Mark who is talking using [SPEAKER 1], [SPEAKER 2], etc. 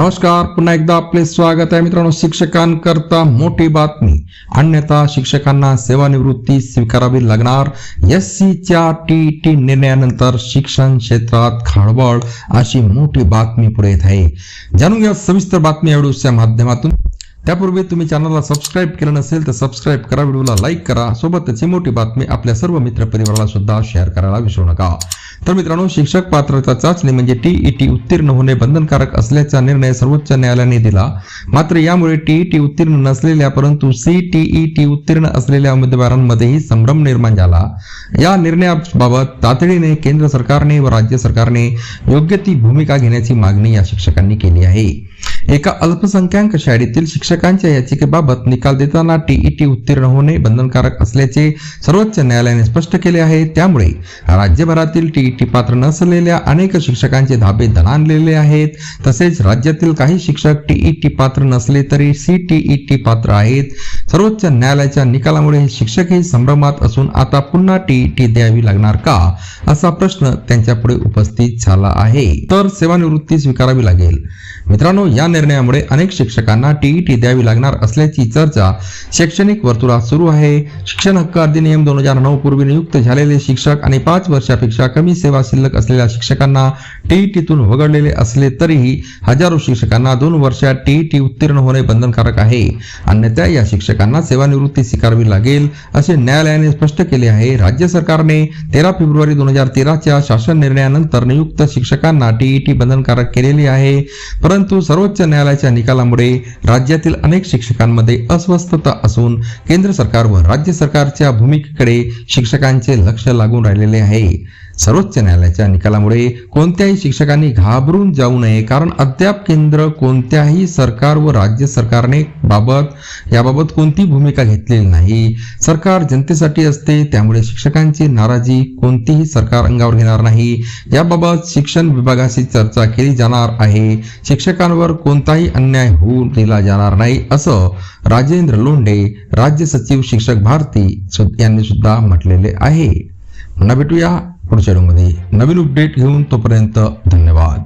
[SPEAKER 1] नमस्कार पुन्हा एकदा आपले स्वागत आहे मित्रांनो शिक्षकांकरता मोठी बातमी. अन्यथा शिक्षकांना सेवानिवृत्ती स्वीकारावी लागणार. एस च्या टी टी निर्णयानंतर शिक्षण क्षेत्रात खळबळ अशी मोठी बातमी पुढे येत आहे. जाणून घ्या सविस्तर बातमी या व्हिडिओच्या माध्यमातून. त्यापूर्वी तुम्ही चॅनलला सबस्क्राईब केलं नसेल तर सबस्क्राईब करा व्हिडिओला लाईक करा सोबतच ही मोठी बातमी आपल्या सर्व मित्रपरिवाराला सुद्धा शेअर करायला विसरू नका. तर मित्रांनो शिक्षक पात्रता चाचणी म्हणजे टीईटी उत्तीर्ण होणे बंधनकारक असल्याचा निर्णय सर्वोच्च न्यायालयाने दिला. मात्र यामुळे टीईटी उत्तीर्ण नसलेल्या परंतु सीटीईटी उत्तीर्ण असलेल्या उमेदवारांमध्येही संभ्रम निर्माण झाला. या निर्णयाबाबत तातडीने केंद्र सरकारने व राज्य सरकारने योग्य ती भूमिका घेण्याची मागणी या शिक्षकांनी केली आहे. एका अल्पसंख्याक शाळेतील शिक्षकांच्या याचिकेबाबत निकाल देताना टीईटी उत्तीर्ण होणे बंधनकारक असल्याचे सर्वोच्च न्यायालयाने स्पष्ट केले आहे. त्यामुळे राज्यभरातील टीईटी पात्र नसलेल्या अनेक शिक्षकांचे धाबे दणाणलेले आहेत. तसेच राज्यातील काही शिक्षक टीईटी पात्र नसले तरी सीटीईटी पात्र आहेत. सर्वोच्च न्यायालयाच्या निकालामुळे हे शिक्षकही संभ्रमात असून आता पुन्हा टीईटी द्यावी लागणार का? असा प्रश्न त्यांच्यापुढे उपस्थित झाला आहे. तर सेवानिवृत्ती स्वीकारावी लागेल. मित्रांनो या निर्णयामुळे अनेक शिक्षकांना टीईटी द्यावी लागणार असल्याची चर्चा शैक्षणिक वर्तुळात सुरू आहे. शिक्षण हक्क अधिनियम दोन हजार नऊ पूर्वी नियुक्त झालेले शिक्षक आणि पाच वर्षापेक्षा कमी सेवा शिल्लक असलेल्या शिक्षकांना टीईटीतून वगळलेले असले तरीही हजारो शिक्षकांना दोन वर्षात टीईटी उत्तीर्ण होणे बंधनकारक आहे. अन्यथा या शिक्षकांना सेवानिवृत्ती स्वीकारावी लागेल असे न्यायालयाने स्पष्ट केले आहे. राज्य सरकारने तेरा फेब्रुवारी दोन हजार तेराच्या शासन निर्णयानंतर नियुक्त शिक्षकांना टीईटी बंधनकारक केलेली आहे. परंतु सर्वोच्च सर्वोच्च न्यायालयाच्या निकालामुळे राज्यातील अनेक शिक्षकांमध्ये अस्वस्थता असून केंद्र सरकार व राज्य सरकारच्या भूमिकेकडे शिक्षकांचे लक्ष लागून राहिलेले आहे. सर्वोच्च न्यायालयाच्या निकालामुळे कोणत्याही शिक्षकांनी घाबरून जाऊ नये कारण अद्याप केंद्र कोणत्याही सरकार व राज्य सरकारने बाबत याबाबत कोणती भूमिका घेतलेली नाही. सरकार जनतेसाठी असते त्यामुळे शिक्षकांची नाराजी कोणतीही सरकार अंगावर घेणार नाही. याबाबत शिक्षण विभागाशी चर्चा केली जाणार आहे. शिक्षकांवर कोणताही अन्याय होऊ दिला जाणार नाही असं राजेंद्र लोंढे राज्य सचिव शिक्षक भारती यांनी सुद्धा म्हटलेले आहे. पुन्हा भेटूया पुढच्या व्हिडिओमध्ये नवीन अपडेट घेऊन तोपर्यंत धन्यवाद.